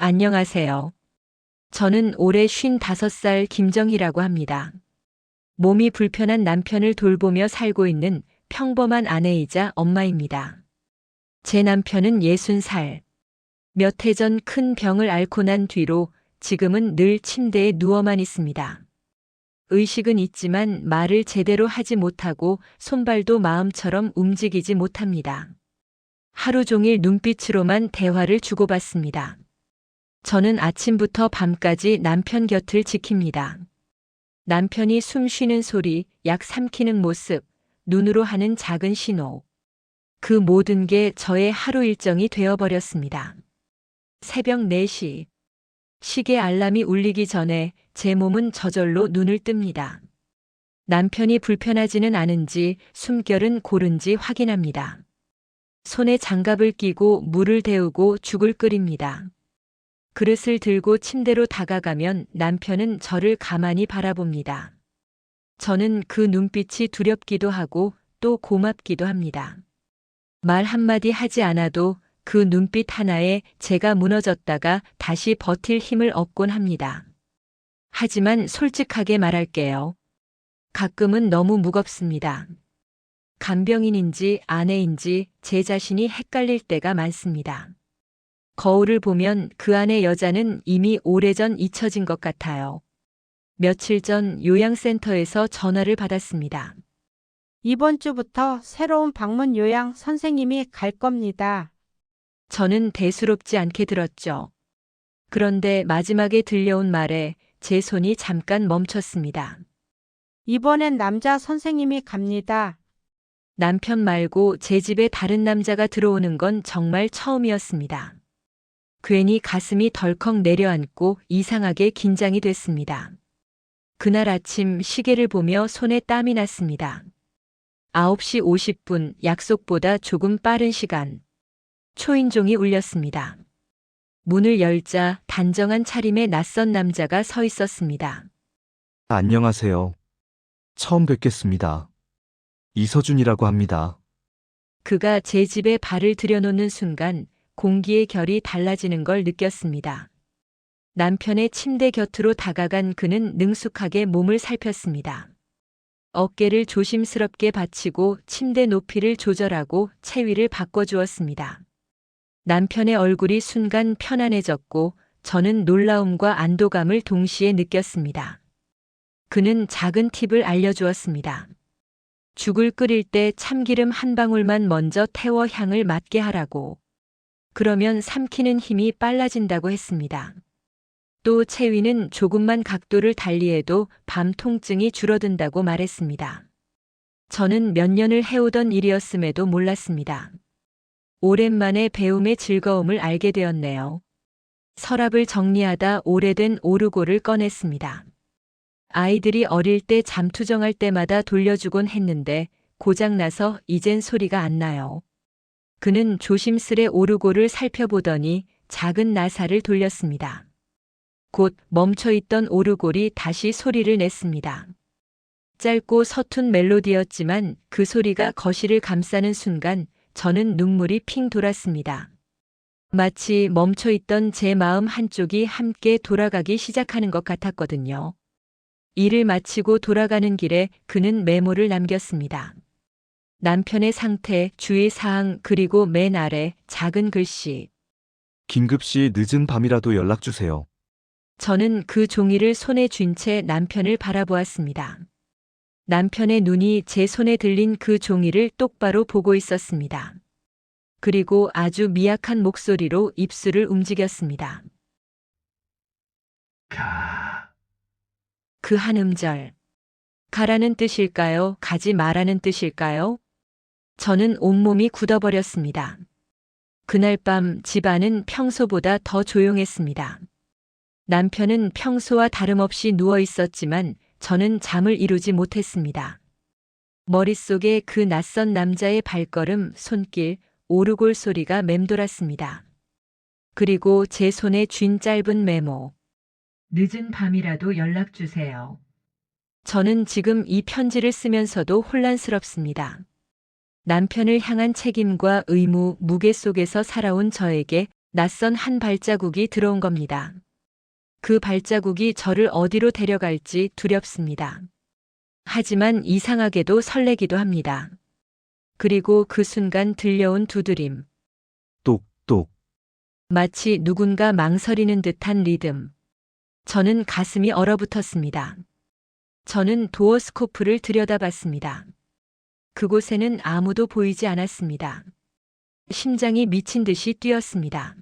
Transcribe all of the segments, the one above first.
안녕하세요. 저는 올해 55살 김정희라고 합니다. 몸이 불편한 남편을 돌보며 살고 있는 평범한 아내이자 엄마입니다. 제 남편은 60살. 몇 해 전 큰 병을 앓고 난 뒤로 지금은 늘 침대에 누워만 있습니다. 의식은 있지만 말을 제대로 하지 못하고 손발도 마음처럼 움직이지 못합니다. 하루 종일 눈빛으로만 대화를 주고받습니다. 저는 아침부터 밤까지 남편 곁을 지킵니다. 남편이 숨 쉬는 소리, 약 삼키는 모습, 눈으로 하는 작은 신호. 그 모든 게 저의 하루 일정이 되어버렸습니다. 새벽 4시. 시계 알람이 울리기 전에 제 몸은 저절로 눈을 뜹니다. 남편이 불편하지는 않은지 숨결은 고른지 확인합니다. 손에 장갑을 끼고 물을 데우고 죽을 끓입니다. 그릇을 들고 침대로 다가가면 남편은 저를 가만히 바라봅니다. 저는 그 눈빛이 두렵기도 하고 또 고맙기도 합니다. 말 한마디 하지 않아도 그 눈빛 하나에 제가 무너졌다가 다시 버틸 힘을 얻곤 합니다. 하지만 솔직하게 말할게요. 가끔은 너무 무겁습니다. 간병인인지 아내인지 제 자신이 헷갈릴 때가 많습니다. 거울을 보면 그 안의 여자는 이미 오래전 잊혀진 것 같아요. 며칠 전 요양센터에서 전화를 받았습니다. 이번 주부터 새로운 방문 요양 선생님이 갈 겁니다. 저는 대수롭지 않게 들었죠. 그런데 마지막에 들려온 말에 제 손이 잠깐 멈췄습니다. 이번엔 남자 선생님이 갑니다. 남편 말고 제 집에 다른 남자가 들어오는 건 정말 처음이었습니다. 괜히 가슴이 덜컥 내려앉고 이상하게 긴장이 됐습니다. 그날 아침 시계를 보며 손에 땀이 났습니다. 9시 50분 약속보다 조금 빠른 시간. 초인종이 울렸습니다. 문을 열자 단정한 차림의 낯선 남자가 서 있었습니다. 안녕하세요. 처음 뵙겠습니다. 이서준이라고 합니다. 그가 제 집에 발을 들여놓는 순간 공기의 결이 달라지는 걸 느꼈습니다. 남편의 침대 곁으로 다가간 그는 능숙하게 몸을 살폈습니다. 어깨를 조심스럽게 받치고 침대 높이를 조절하고 체위를 바꿔주었습니다. 남편의 얼굴이 순간 편안해졌고 저는 놀라움과 안도감을 동시에 느꼈습니다. 그는 작은 팁을 알려주었습니다. 죽을 끓일 때 참기름 한 방울만 먼저 태워 향을 맡게 하라고. 그러면 삼키는 힘이 빨라진다고 했습니다. 또 채위는 조금만 각도를 달리해도 밤 통증이 줄어든다고 말했습니다. 저는 몇 년을 해오던 일이었음에도 몰랐습니다. 오랜만에 배움의 즐거움을 알게 되었네요. 서랍을 정리하다 오래된 오르골을 꺼냈습니다. 아이들이 어릴 때 잠투정할 때마다 돌려주곤 했는데 고장나서 이젠 소리가 안 나요. 그는 조심스레 오르골을 살펴보더니 작은 나사를 돌렸습니다. 곧 멈춰있던 오르골이 다시 소리를 냈습니다. 짧고 서툰 멜로디였지만 그 소리가 거실을 감싸는 순간 저는 눈물이 핑 돌았습니다. 마치 멈춰있던 제 마음 한쪽이 함께 돌아가기 시작하는 것 같았거든요. 일을 마치고 돌아가는 길에 그는 메모를 남겼습니다. 남편의 상태, 주의 사항, 그리고 맨 아래 작은 글씨. 긴급 시 늦은 밤이라도 연락 주세요. 저는 그 종이를 손에 쥔 채 남편을 바라보았습니다. 남편의 눈이 제 손에 들린 그 종이를 똑바로 보고 있었습니다. 그리고 아주 미약한 목소리로 입술을 움직였습니다. 그한 음절. 가라는 뜻일까요? 가지 마라는 뜻일까요? 저는 온몸이 굳어버렸습니다. 그날 밤 집안은 평소보다 더 조용했습니다. 남편은 평소와 다름없이 누워 있었지만 저는 잠을 이루지 못했습니다. 머릿속에 그 낯선 남자의 발걸음, 손길, 오르골 소리가 맴돌았습니다. 그리고 제 손에 쥔 짧은 메모. 늦은 밤이라도 연락 주세요. 저는 지금 이 편지를 쓰면서도 혼란스럽습니다. 남편을 향한 책임과 의무, 무게 속에서 살아온 저에게 낯선 한 발자국이 들어온 겁니다. 그 발자국이 저를 어디로 데려갈지 두렵습니다. 하지만 이상하게도 설레기도 합니다. 그리고 그 순간 들려온 두드림, 똑똑. 마치 누군가 망설이는 듯한 리듬. 저는 가슴이 얼어붙었습니다. 저는 도어 스코프를 들여다봤습니다. 그곳에는 아무도 보이지 않았습니다. 심장이 미친 듯이 뛰었습니다.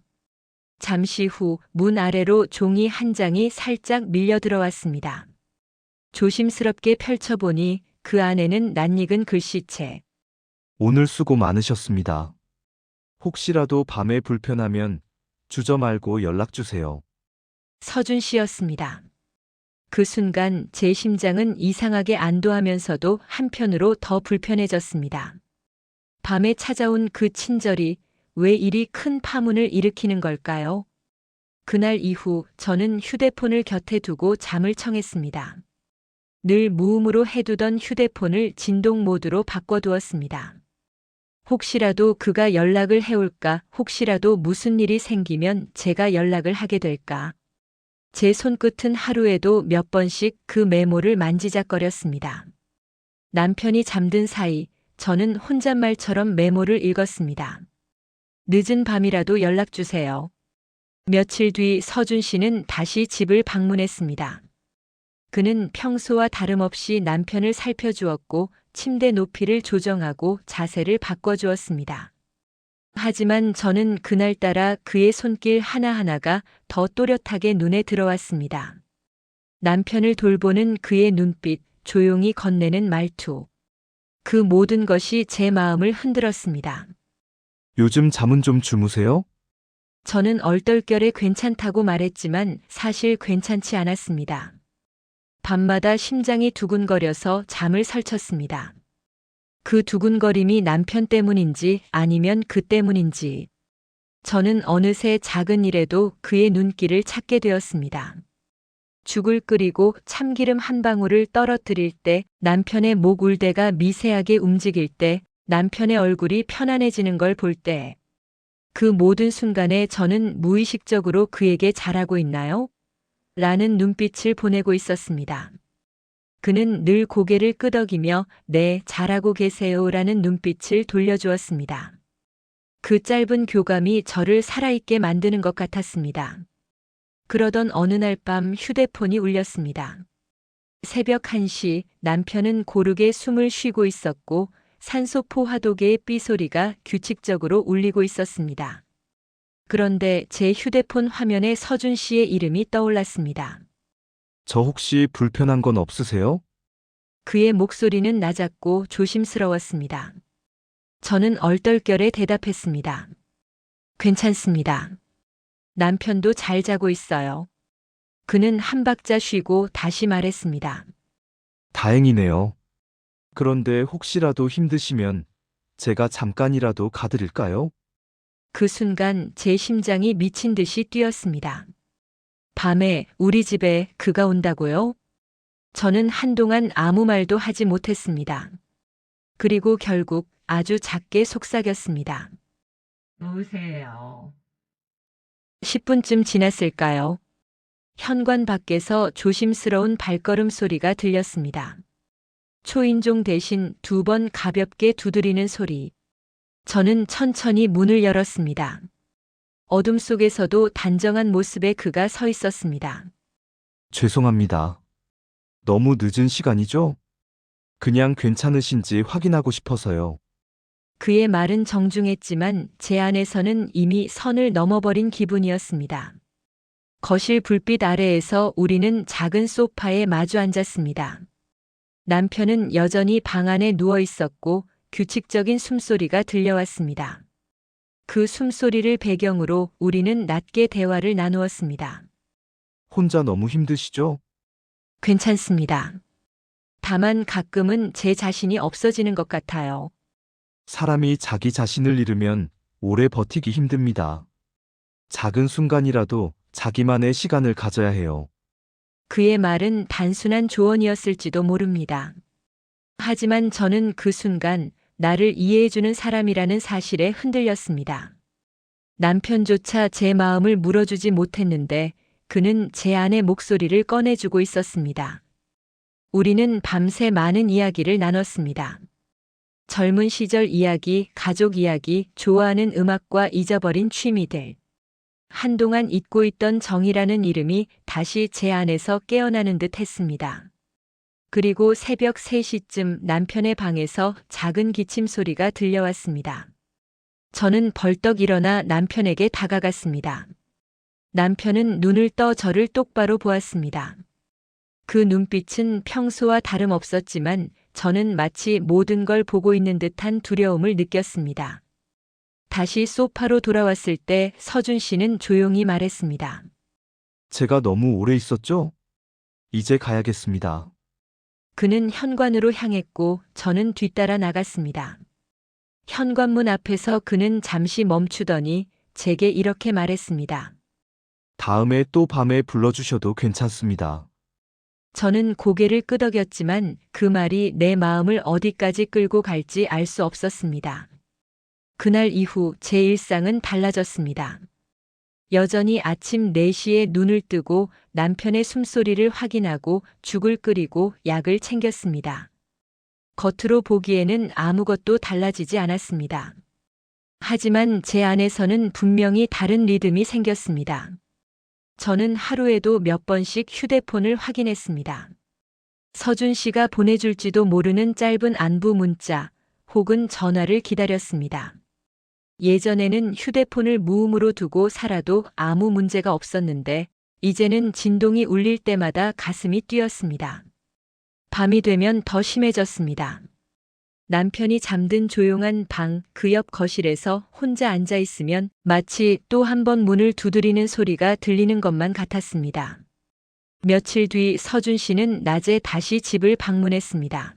잠시 후 문 아래로 종이 한 장이 살짝 밀려 들어왔습니다. 조심스럽게 펼쳐보니 그 안에는 낯익은 글씨체. 오늘 수고 많으셨습니다. 혹시라도 밤에 불편하면 주저 말고 연락 주세요. 서준 씨였습니다. 그 순간 제 심장은 이상하게 안도하면서도 한편으로 더 불편해졌습니다. 밤에 찾아온 그 친절이 왜 이리 큰 파문을 일으키는 걸까요? 그날 이후 저는 휴대폰을 곁에 두고 잠을 청했습니다. 늘 무음으로 해두던 휴대폰을 진동 모드로 바꿔두었습니다. 혹시라도 그가 연락을 해올까, 혹시라도 무슨 일이 생기면 제가 연락을 하게 될까. 제 손끝은 하루에도 몇 번씩 그 메모를 만지작거렸습니다. 남편이 잠든 사이 저는 혼잣말처럼 메모를 읽었습니다. 늦은 밤이라도 연락 주세요. 며칠 뒤 서준 씨는 다시 집을 방문했습니다. 그는 평소와 다름없이 남편을 살펴주었고 침대 높이를 조정하고 자세를 바꿔주었습니다. 하지만 저는 그날따라 그의 손길 하나하나가 더 또렷하게 눈에 들어왔습니다. 남편을 돌보는 그의 눈빛, 조용히 건네는 말투. 그 모든 것이 제 마음을 흔들었습니다. 요즘 잠은 좀 주무세요? 저는 얼떨결에 괜찮다고 말했지만 사실 괜찮지 않았습니다. 밤마다 심장이 두근거려서 잠을 설쳤습니다. 그 두근거림이 남편 때문인지 아니면 그 때문인지 저는 어느새 작은 일에도 그의 눈길을 찾게 되었습니다. 죽을 끓이고 참기름 한 방울을 떨어뜨릴 때 남편의 목 울대가 미세하게 움직일 때 남편의 얼굴이 편안해지는 걸 볼 때 그 모든 순간에 저는 무의식적으로 그에게 잘하고 있나요? 라는 눈빛을 보내고 있었습니다. 그는 늘 고개를 끄덕이며 네, 잘하고 계세요 라는 눈빛을 돌려주었습니다. 그 짧은 교감이 저를 살아있게 만드는 것 같았습니다. 그러던 어느 날 밤 휴대폰이 울렸습니다. 새벽 1시 남편은 고르게 숨을 쉬고 있었고 산소포 화도계의 삐소리가 규칙적으로 울리고 있었습니다. 그런데 제 휴대폰 화면에 서준 씨의 이름이 떠올랐습니다. 저 혹시 불편한 건 없으세요? 그의 목소리는 낮았고 조심스러웠습니다. 저는 얼떨결에 대답했습니다. 괜찮습니다. 남편도 잘 자고 있어요. 그는 한 박자 쉬고 다시 말했습니다. 다행이네요. 그런데 혹시라도 힘드시면 제가 잠깐이라도 가드릴까요? 그 순간 제 심장이 미친 듯이 뛰었습니다. 밤에 우리 집에 그가 온다고요? 저는 한동안 아무 말도 하지 못했습니다. 그리고 결국 아주 작게 속삭였습니다. 오세요. 10분쯤 지났을까요? 현관 밖에서 조심스러운 발걸음 소리가 들렸습니다. 초인종 대신 두 번 가볍게 두드리는 소리. 저는 천천히 문을 열었습니다. 어둠 속에서도 단정한 모습의 그가 서 있었습니다. 죄송합니다. 너무 늦은 시간이죠? 그냥 괜찮으신지 확인하고 싶어서요. 그의 말은 정중했지만 제 안에서는 이미 선을 넘어버린 기분이었습니다. 거실 불빛 아래에서 우리는 작은 소파에 마주 앉았습니다. 남편은 여전히 방 안에 누워 있었고 규칙적인 숨소리가 들려왔습니다. 그 숨소리를 배경으로 우리는 낮게 대화를 나누었습니다. 혼자 너무 힘드시죠? 괜찮습니다. 다만 가끔은 제 자신이 없어지는 것 같아요. 사람이 자기 자신을 잃으면 오래 버티기 힘듭니다. 작은 순간이라도 자기만의 시간을 가져야 해요. 그의 말은 단순한 조언이었을지도 모릅니다. 하지만 저는 그 순간 나를 이해해주는 사람이라는 사실에 흔들렸습니다. 남편조차 제 마음을 물어주지 못했는데 그는 제 안의 목소리를 꺼내주고 있었습니다. 우리는 밤새 많은 이야기를 나눴습니다. 젊은 시절 이야기, 가족 이야기, 좋아하는 음악과 잊어버린 취미들. 한동안 잊고 있던 정이라는 이름이 다시 제 안에서 깨어나는 듯 했습니다. 그리고 새벽 3시쯤 남편의 방에서 작은 기침 소리가 들려왔습니다. 저는 벌떡 일어나 남편에게 다가갔습니다. 남편은 눈을 떠 저를 똑바로 보았습니다. 그 눈빛은 평소와 다름없었지만 저는 마치 모든 걸 보고 있는 듯한 두려움을 느꼈습니다. 다시 소파로 돌아왔을 때 서준 씨는 조용히 말했습니다. 제가 너무 오래 있었죠? 이제 가야겠습니다. 그는 현관으로 향했고 저는 뒤따라 나갔습니다. 현관문 앞에서 그는 잠시 멈추더니 제게 이렇게 말했습니다. 다음에 또 밤에 불러주셔도 괜찮습니다. 저는 고개를 끄덕였지만 그 말이 내 마음을 어디까지 끌고 갈지 알 수 없었습니다. 그날 이후 제 일상은 달라졌습니다. 여전히 아침 4시에 눈을 뜨고 남편의 숨소리를 확인하고 죽을 끓이고 약을 챙겼습니다. 겉으로 보기에는 아무것도 달라지지 않았습니다. 하지만 제 안에서는 분명히 다른 리듬이 생겼습니다. 저는 하루에도 몇 번씩 휴대폰을 확인했습니다. 서준 씨가 보내줄지도 모르는 짧은 안부 문자 혹은 전화를 기다렸습니다. 예전에는 휴대폰을 무음으로 두고 살아도 아무 문제가 없었는데 이제는 진동이 울릴 때마다 가슴이 뛰었습니다. 밤이 되면 더 심해졌습니다. 남편이 잠든 조용한 방 그 옆 거실에서 혼자 앉아 있으면 마치 또 한 번 문을 두드리는 소리가 들리는 것만 같았습니다. 며칠 뒤 서준 씨는 낮에 다시 집을 방문했습니다.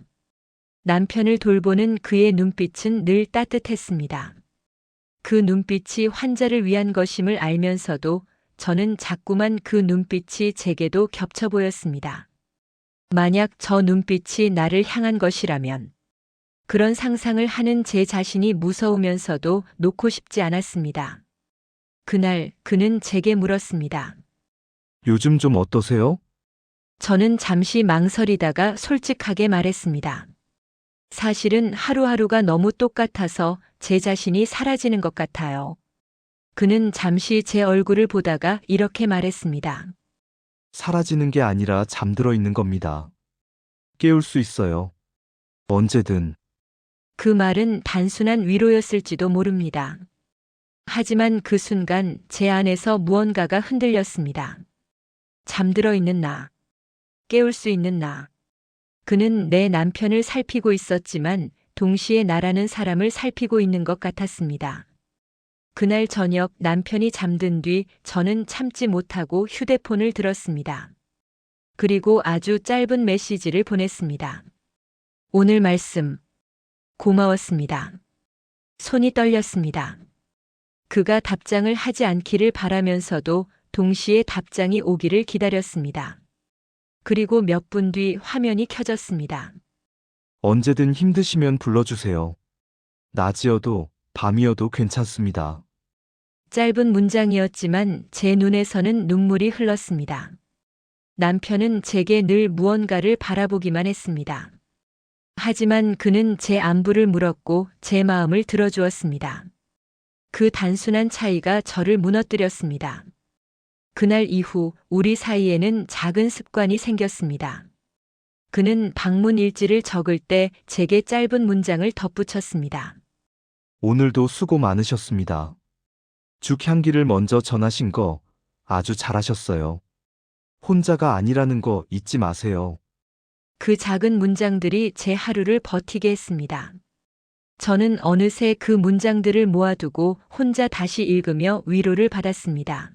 남편을 돌보는 그의 눈빛은 늘 따뜻했습니다. 그 눈빛이 환자를 위한 것임을 알면서도 저는 자꾸만 그 눈빛이 제게도 겹쳐 보였습니다. 만약 저 눈빛이 나를 향한 것이라면 그런 상상을 하는 제 자신이 무서우면서도 놓고 싶지 않았습니다. 그날 그는 제게 물었습니다. 요즘 좀 어떠세요? 저는 잠시 망설이다가 솔직하게 말했습니다. 사실은 하루하루가 너무 똑같아서 제 자신이 사라지는 것 같아요. 그는 잠시 제 얼굴을 보다가 이렇게 말했습니다. 사라지는 게 아니라 잠들어 있는 겁니다. 깨울 수 있어요. 언제든. 그 말은 단순한 위로였을지도 모릅니다. 하지만 그 순간 제 안에서 무언가가 흔들렸습니다. 잠들어 있는 나. 깨울 수 있는 나. 그는 내 남편을 살피고 있었지만 동시에 나라는 사람을 살피고 있는 것 같았습니다. 그날 저녁 남편이 잠든 뒤 저는 참지 못하고 휴대폰을 들었습니다. 그리고 아주 짧은 메시지를 보냈습니다. 오늘 말씀. 고마웠습니다. 손이 떨렸습니다. 그가 답장을 하지 않기를 바라면서도 동시에 답장이 오기를 기다렸습니다. 그리고 몇 분 뒤 화면이 켜졌습니다. 언제든 힘드시면 불러주세요. 낮이어도 밤이어도 괜찮습니다. 짧은 문장이었지만 제 눈에서는 눈물이 흘렀습니다. 남편은 제게 늘 무언가를 바라보기만 했습니다. 하지만 그는 제 안부를 물었고 제 마음을 들어주었습니다. 그 단순한 차이가 저를 무너뜨렸습니다. 그날 이후 우리 사이에는 작은 습관이 생겼습니다. 그는 방문 일지를 적을 때 제게 짧은 문장을 덧붙였습니다. 오늘도 수고 많으셨습니다. 죽 향기를 먼저 전하신 거 아주 잘하셨어요. 혼자가 아니라는 거 잊지 마세요. 그 작은 문장들이 제 하루를 버티게 했습니다. 저는 어느새 그 문장들을 모아두고 혼자 다시 읽으며 위로를 받았습니다.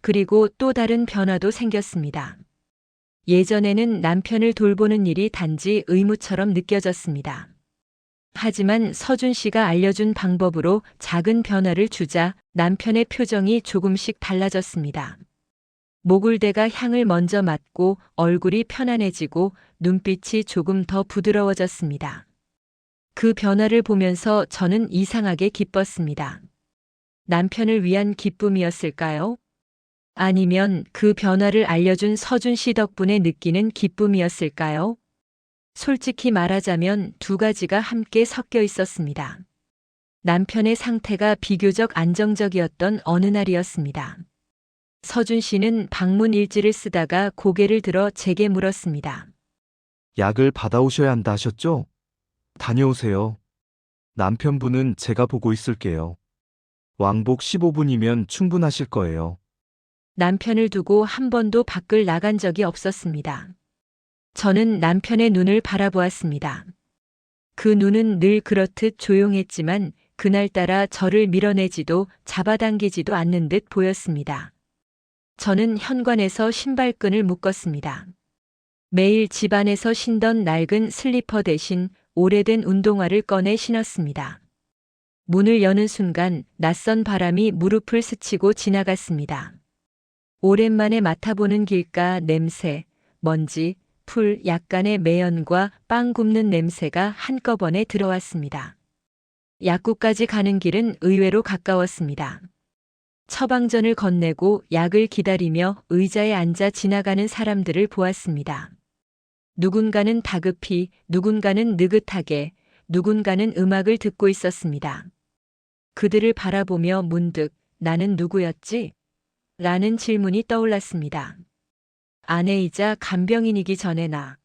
그리고 또 다른 변화도 생겼습니다. 예전에는 남편을 돌보는 일이 단지 의무처럼 느껴졌습니다. 하지만 서준 씨가 알려준 방법으로 작은 변화를 주자 남편의 표정이 조금씩 달라졌습니다. 목울대가 향을 먼저 맡고 얼굴이 편안해지고 눈빛이 조금 더 부드러워졌습니다. 그 변화를 보면서 저는 이상하게 기뻤습니다. 남편을 위한 기쁨이었을까요? 아니면 그 변화를 알려준 서준 씨 덕분에 느끼는 기쁨이었을까요? 솔직히 말하자면 두 가지가 함께 섞여 있었습니다. 남편의 상태가 비교적 안정적이었던 어느 날이었습니다. 서준 씨는 방문 일지를 쓰다가 고개를 들어 제게 물었습니다. 약을 받아오셔야 한다 하셨죠? 다녀오세요. 남편분은 제가 보고 있을게요. 왕복 15분이면 충분하실 거예요. 남편을 두고 한 번도 밖을 나간 적이 없었습니다. 저는 남편의 눈을 바라보았습니다. 그 눈은 늘 그렇듯 조용했지만 그날따라 저를 밀어내지도 잡아당기지도 않는 듯 보였습니다. 저는 현관에서 신발끈을 묶었습니다. 매일 집안에서 신던 낡은 슬리퍼 대신 오래된 운동화를 꺼내 신었습니다. 문을 여는 순간 낯선 바람이 무릎을 스치고 지나갔습니다. 오랜만에 맡아보는 길가 냄새, 먼지, 풀, 약간의 매연과 빵 굽는 냄새가 한꺼번에 들어왔습니다. 약국까지 가는 길은 의외로 가까웠습니다. 처방전을 건네고 약을 기다리며 의자에 앉아 지나가는 사람들을 보았습니다. 누군가는 다급히, 누군가는 느긋하게, 누군가는 음악을 듣고 있었습니다. 그들을 바라보며 문득 나는 누구였지? 라는 질문이 떠올랐습니다. 아내이자 간병인이기 전에 나.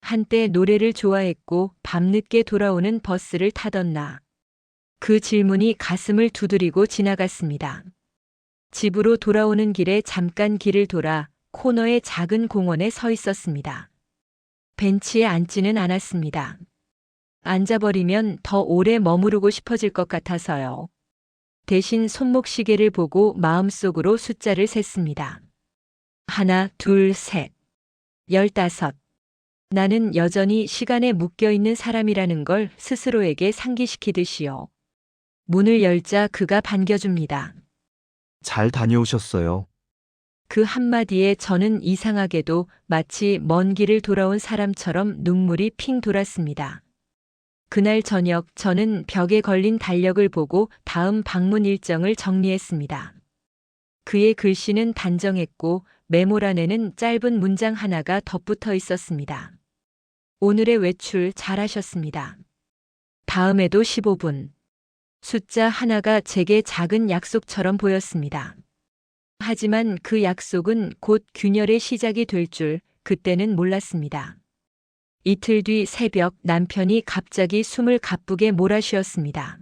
한때 노래를 좋아했고 밤늦게 돌아오는 버스를 타던 나. 그 질문이 가슴을 두드리고 지나갔습니다. 집으로 돌아오는 길에 잠깐 길을 돌아 코너의 작은 공원에 서 있었습니다. 벤치에 앉지는 않았습니다. 앉아버리면 더 오래 머무르고 싶어질 것 같아서요. 대신 손목시계를 보고 마음속으로 숫자를 셌습니다. 하나, 둘, 셋. 열다섯. 나는 여전히 시간에 묶여 있는 사람이라는 걸 스스로에게 상기시키듯이요. 문을 열자 그가 반겨줍니다. 잘 다녀오셨어요. 그 한마디에 저는 이상하게도 마치 먼 길을 돌아온 사람처럼 눈물이 핑 돌았습니다. 그날 저녁 저는 벽에 걸린 달력을 보고 다음 방문 일정을 정리했습니다. 그의 글씨는 단정했고 메모란에는 짧은 문장 하나가 덧붙어 있었습니다. 오늘의 외출 잘하셨습니다. 다음에도 15분. 숫자 하나가 제게 작은 약속처럼 보였습니다. 하지만 그 약속은 곧 균열의 시작이 될 줄 그때는 몰랐습니다. 이틀 뒤 새벽 남편이 갑자기 숨을 가쁘게 몰아쉬었습니다.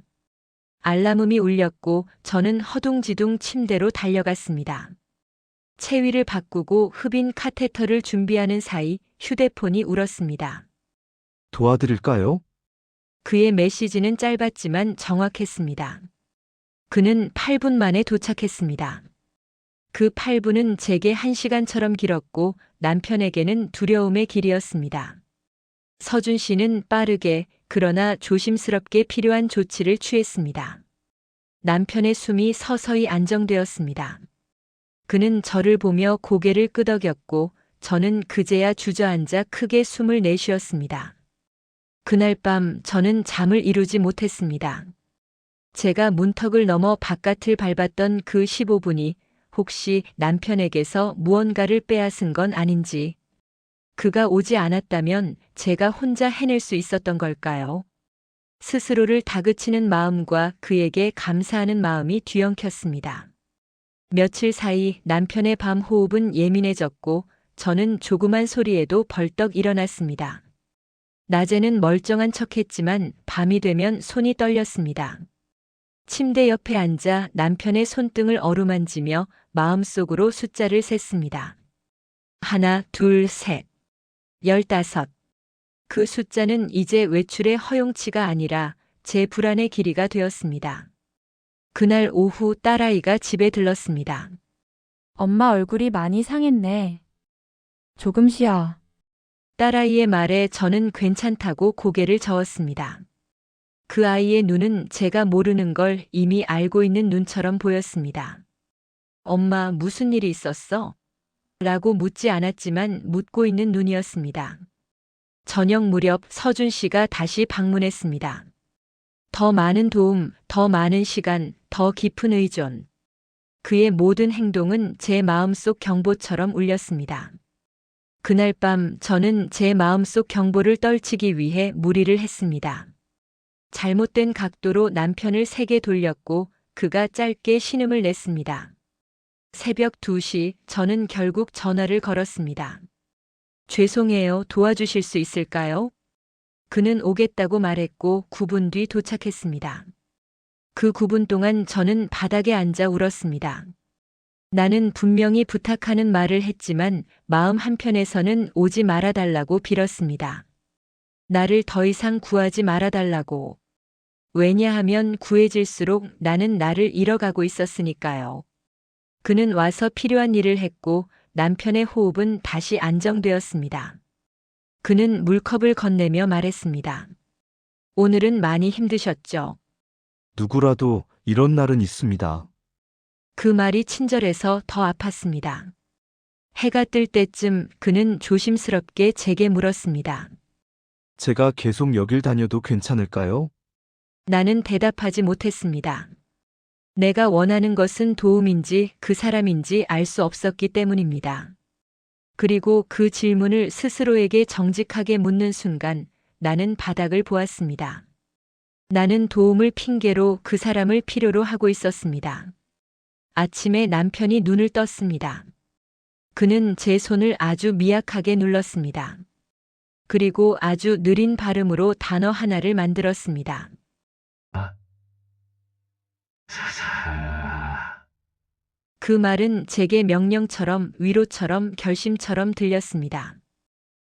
알람음이 울렸고 저는 허둥지둥 침대로 달려갔습니다. 체위를 바꾸고 흡인 카테터를 준비하는 사이 휴대폰이 울었습니다. 도와드릴까요? 그의 메시지는 짧았지만 정확했습니다. 그는 8분 만에 도착했습니다. 그 8분은 제게 1시간처럼 길었고 남편에게는 두려움의 길이었습니다. 서준 씨는 빠르게 그러나 조심스럽게 필요한 조치를 취했습니다. 남편의 숨이 서서히 안정되었습니다. 그는 저를 보며 고개를 끄덕였고 저는 그제야 주저앉아 크게 숨을 내쉬었습니다. 그날 밤 저는 잠을 이루지 못했습니다. 제가 문턱을 넘어 바깥을 밟았던 그 15분이 혹시 남편에게서 무언가를 빼앗은 건 아닌지, 그가 오지 않았다면 제가 혼자 해낼 수 있었던 걸까요? 스스로를 다그치는 마음과 그에게 감사하는 마음이 뒤엉켰습니다. 며칠 사이 남편의 밤 호흡은 예민해졌고 저는 조그만 소리에도 벌떡 일어났습니다. 낮에는 멀쩡한 척 했지만 밤이 되면 손이 떨렸습니다. 침대 옆에 앉아 남편의 손등을 어루만지며 마음속으로 숫자를 셌습니다. 하나, 둘, 셋. 열다섯. 그 숫자는 이제 외출의 허용치가 아니라 제 불안의 길이가 되었습니다. 그날 오후 딸아이가 집에 들렀습니다. 엄마 얼굴이 많이 상했네. 조금 쉬어. 딸아이의 말에 저는 괜찮다고 고개를 저었습니다. 그 아이의 눈은 제가 모르는 걸 이미 알고 있는 눈처럼 보였습니다. 엄마 무슨 일이 있었어? 라고 묻지 않았지만 묻고 있는 눈이었습니다. 저녁 무렵 서준 씨가 다시 방문했습니다. 더 많은 도움, 더 많은 시간, 더 깊은 의존. 그의 모든 행동은 제 마음속 경보처럼 울렸습니다. 그날 밤 저는 제 마음속 경보를 떨치기 위해 무리를 했습니다. 잘못된 각도로 남편을 세게 돌렸고 그가 짧게 신음을 냈습니다. 새벽 2시 저는 결국 전화를 걸었습니다. 죄송해요. 도와주실 수 있을까요? 그는 오겠다고 말했고 9분 뒤 도착했습니다. 그 9분 동안 저는 바닥에 앉아 울었습니다. 나는 분명히 부탁하는 말을 했지만 마음 한편에서는 오지 말아달라고 빌었습니다. 나를 더 이상 구하지 말아달라고. 왜냐하면 구해질수록 나는 나를 잃어가고 있었으니까요. 그는 와서 필요한 일을 했고 남편의 호흡은 다시 안정되었습니다. 그는 물컵을 건네며 말했습니다. 오늘은 많이 힘드셨죠? 누구라도 이런 날은 있습니다. 그 말이 친절해서 더 아팠습니다. 해가 뜰 때쯤 그는 조심스럽게 제게 물었습니다. 제가 계속 여길 다녀도 괜찮을까요? 나는 대답하지 못했습니다. 내가 원하는 것은 도움인지 그 사람인지 알 수 없었기 때문입니다. 그리고 그 질문을 스스로에게 정직하게 묻는 순간 나는 바닥을 보았습니다. 나는 도움을 핑계로 그 사람을 필요로 하고 있었습니다. 아침에 남편이 눈을 떴습니다. 그는 제 손을 아주 미약하게 눌렀습니다. 그리고 아주 느린 발음으로 단어 하나를 만들었습니다. 그 말은 제게 명령처럼 위로처럼 결심처럼 들렸습니다.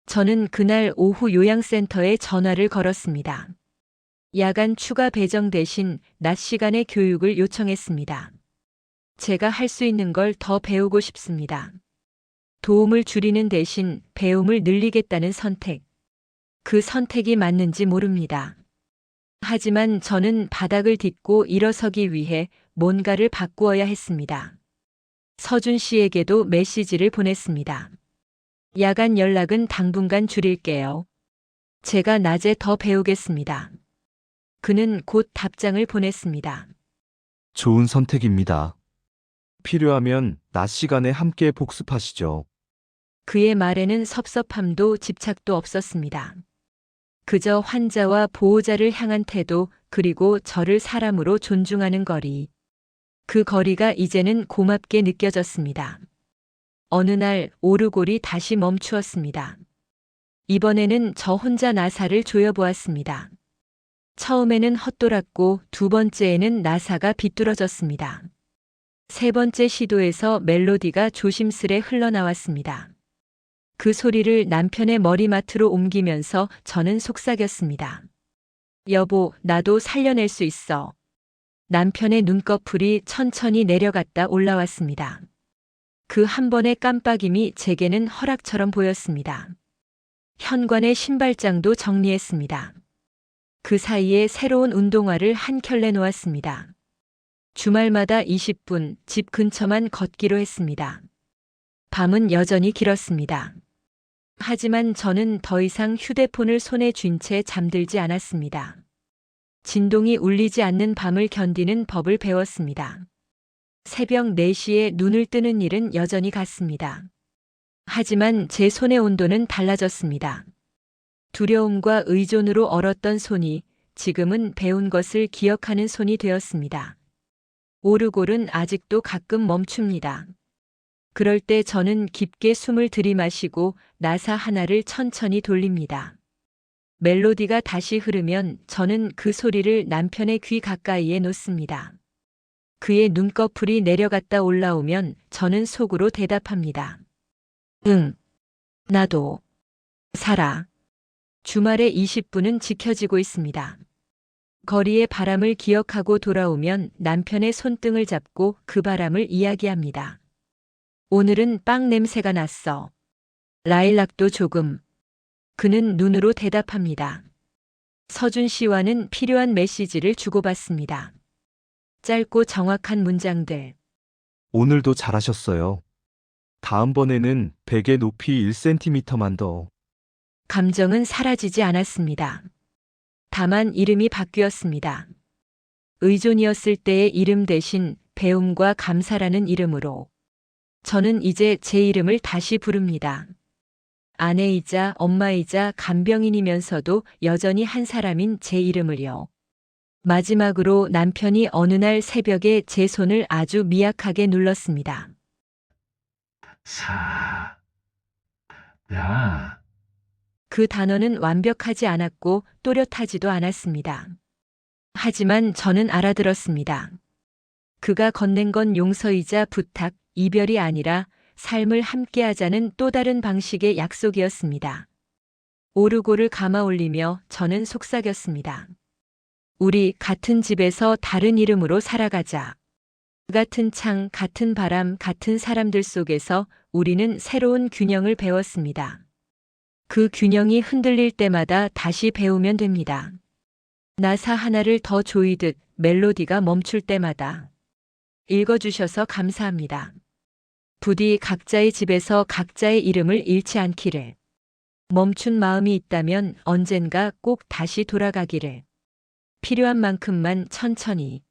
저는 그날 오후 요양센터에 전화를 걸었습니다. 야간 추가 배정 대신 낮 시간의 교육을 요청했습니다. 제가 할 수 있는 걸 더 배우고 싶습니다. 도움을 줄이는 대신 배움을 늘리겠다는 선택. 그 선택이 맞는지 모릅니다. 하지만 저는 바닥을 딛고 일어서기 위해 뭔가를 바꾸어야 했습니다. 서준 씨에게도 메시지를 보냈습니다. 야간 연락은 당분간 줄일게요. 제가 낮에 더 배우겠습니다. 그는 곧 답장을 보냈습니다. 좋은 선택입니다. 필요하면 낮 시간에 함께 복습하시죠. 그의 말에는 섭섭함도 집착도 없었습니다. 그저 환자와 보호자를 향한 태도 그리고 저를 사람으로 존중하는 거리. 그 거리가 이제는 고맙게 느껴졌습니다. 어느 날 오르골이 다시 멈추었습니다. 이번에는 저 혼자 나사를 조여보았습니다. 처음에는 헛돌았고 두 번째에는 나사가 비뚤어졌습니다. 세 번째 시도에서 멜로디가 조심스레 흘러나왔습니다. 그 소리를 남편의 머리맡으로 옮기면서 저는 속삭였습니다. 여보, 나도 살려낼 수 있어. 남편의 눈꺼풀이 천천히 내려갔다 올라왔습니다. 그 한 번의 깜빡임이 제게는 허락처럼 보였습니다. 현관의 신발장도 정리했습니다. 그 사이에 새로운 운동화를 한 켤레 놓았습니다. 주말마다 20분 집 근처만 걷기로 했습니다. 밤은 여전히 길었습니다. 하지만 저는 더 이상 휴대폰을 손에 쥔 채 잠들지 않았습니다. 진동이 울리지 않는 밤을 견디는 법을 배웠습니다. 새벽 4시에 눈을 뜨는 일은 여전히 같습니다. 하지만 제 손의 온도는 달라졌습니다. 두려움과 의존으로 얼었던 손이 지금은 배운 것을 기억하는 손이 되었습니다. 오르골은 아직도 가끔 멈춥니다. 그럴 때 저는 깊게 숨을 들이마시고 나사 하나를 천천히 돌립니다. 멜로디가 다시 흐르면 저는 그 소리를 남편의 귀 가까이에 놓습니다. 그의 눈꺼풀이 내려갔다 올라오면 저는 속으로 대답합니다. 응. 나도. 살아. 주말에 20분은 지켜지고 있습니다. 거리의 바람을 기억하고 돌아오면 남편의 손등을 잡고 그 바람을 이야기합니다. 오늘은 빵 냄새가 났어. 라일락도 조금. 그는 눈으로 대답합니다. 서준 씨와는 필요한 메시지를 주고받습니다. 짧고 정확한 문장들. 오늘도 잘하셨어요. 다음번에는 베개 높이 1cm만 더. 감정은 사라지지 않았습니다. 다만 이름이 바뀌었습니다. 의존이었을 때의 이름 대신 배움과 감사라는 이름으로 저는 이제 제 이름을 다시 부릅니다. 아내이자 엄마이자 간병인이면서도 여전히 한 사람인 제 이름을요. 마지막으로 남편이 어느 날 새벽에 제 손을 아주 미약하게 눌렀습니다. 사, 야, 그 단어는 완벽하지 않았고 또렷하지도 않았습니다. 하지만 저는 알아들었습니다. 그가 건넨 건 용서이자 부탁, 이별이 아니라 삶을 함께하자는 또 다른 방식의 약속이었습니다. 오르고를 감아 올리며 저는 속삭였습니다. 우리 같은 집에서 다른 이름으로 살아가자. 같은 창, 같은 바람, 같은 사람들 속에서 우리는 새로운 균형을 배웠습니다. 그 균형이 흔들릴 때마다 다시 배우면 됩니다. 나사 하나를 더 조이듯 멜로디가 멈출 때마다 읽어주셔서 감사합니다. 부디 각자의 집에서 각자의 이름을 잃지 않기를. 멈춘 마음이 있다면 언젠가 꼭 다시 돌아가기를. 필요한 만큼만 천천히